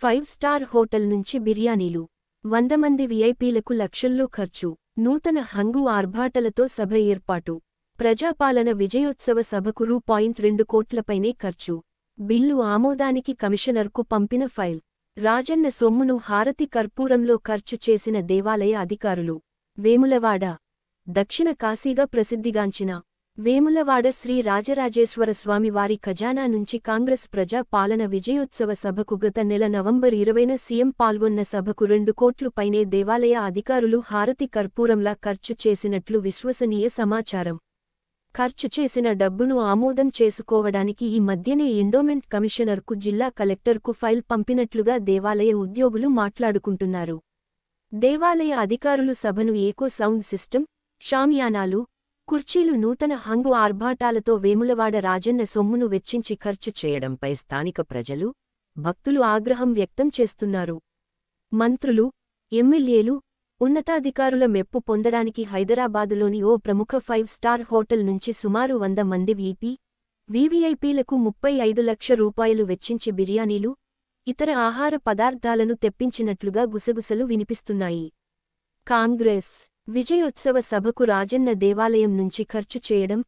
Five star hotel నుంచి బిర్యానీలు వంద మంది విఐపీలకు లక్షల్లో ఖర్చు నూతన హంగు ఆర్భాటలతో సభ ఏర్పాటు ప్రజాపాలన విజయోత్సవ సభకు రూ. పాయింట్ రెండు కోట్లపైనే ఖర్చు బిల్లు ఆమోదానికి కమిషనర్కు పంపిన ఫైల్ రాజన్న సొమ్మును హారతి కర్పూరంలో ఖర్చు చేసిన దేవాలయ అధికారులు వేములవాడ దక్షిణ కాశీగా ప్రసిద్ధిగాంచిన వేములవాడ శ్రీ రాజరాజేశ్వర స్వామి వారి ఖజానా నుంచి కాంగ్రెస్ ప్రజా పాలన విజయోత్సవ సభకు గత నెల నవంబర్ ఇరవైన సీఎం పాల్గొన్న సభకు రెండు కోట్లు పైనే దేవాలయ అధికారులు హారతి కర్పూరంలా ఖర్చు చేసినట్లు విశ్వసనీయ సమాచారం. ఖర్చు చేసిన డబ్బును ఆమోదం చేసుకోవడానికి ఈ మధ్యనే ఎండోమెంట్ కమిషనర్కు జిల్లా కలెక్టర్కు ఫైల్ పంపినట్లుగా దేవాలయ ఉద్యోగులు మాట్లాడుకుంటున్నారు. దేవాలయ అధికారులు సభను ఏకో సౌండ్ సిస్టమ్ షామియానాలు కుర్చీలు నూతన హంగు ఆర్భాటాలతో వేములవాడ రాజన్న సొమ్మును వెచ్చించి ఖర్చు చేయడంపై స్థానిక ప్రజలు భక్తులు ఆగ్రహం వ్యక్తం చేస్తున్నారు. మంత్రులు ఎమ్మెల్యేలు ఉన్నతాధికారుల మెప్పు పొందడానికి హైదరాబాదులోని ఓ ప్రముఖ ఫైవ్ స్టార్ హోటల్ నుంచి సుమారు వంద మంది వీపీ వీవీఐపీలకు ముప్పై ఐదు లక్ష రూపాయలు వెచ్చించి బిర్యానీలు ఇతర ఆహార పదార్థాలను తెప్పించినట్లుగా గుసగుసలు వినిపిస్తున్నాయి. కాంగ్రెస్ విజయోత్సవ సభకు రాజన్న దేవాలయం నుంచి ఖర్చు చేయడం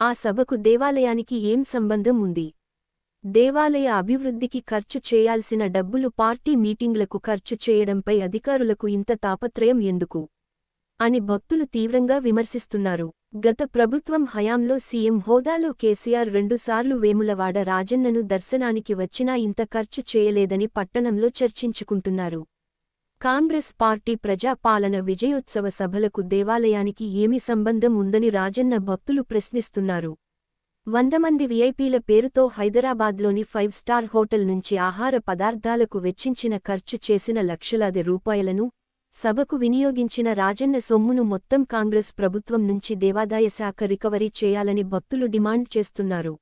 ఆ సభకు దేవాలయానికి ఏం సంబంధం ఉంది? దేవాలయ అభివృద్ధికి ఖర్చు చేయాల్సిన డబ్బులు పార్టీ మీటింగ్లకు ఖర్చు చేయడంపై అధికారులకు ఇంత తాపత్రయం ఎందుకు? అని భక్తులు తీవ్రంగా విమర్శిస్తున్నారు. గత ప్రభుత్వం హయాంలో సీఎం హోదాలో కేసీఆర్ రెండుసార్లు వేములవాడ రాజన్నను దర్శనానికి వచ్చినా ఇంత ఖర్చు చేయలేదని పట్టణంలో చర్చించుకుంటున్నారు. కాంగ్రెస్ పార్టీ ప్రజాపాలన విజయోత్సవ సభలకు దేవాలయానికి ఏమి సంబంధం ఉందని రాజన్న భక్తులు ప్రశ్నిస్తున్నారు. వంద మంది విఐపీల పేరుతో హైదరాబాద్లోని ఫైవ్ స్టార్ హోటల్ నుంచి ఆహార పదార్థాలకు వెచ్చించిన ఖర్చు చేసిన లక్షలాది రూపాయలను సభకు వినియోగించిన రాజన్న సొమ్మును మొత్తం కాంగ్రెస్ ప్రభుత్వం నుంచి దేవాదాయ శాఖ రికవరీ చేయాలని భక్తులు డిమాండ్ చేస్తున్నారు.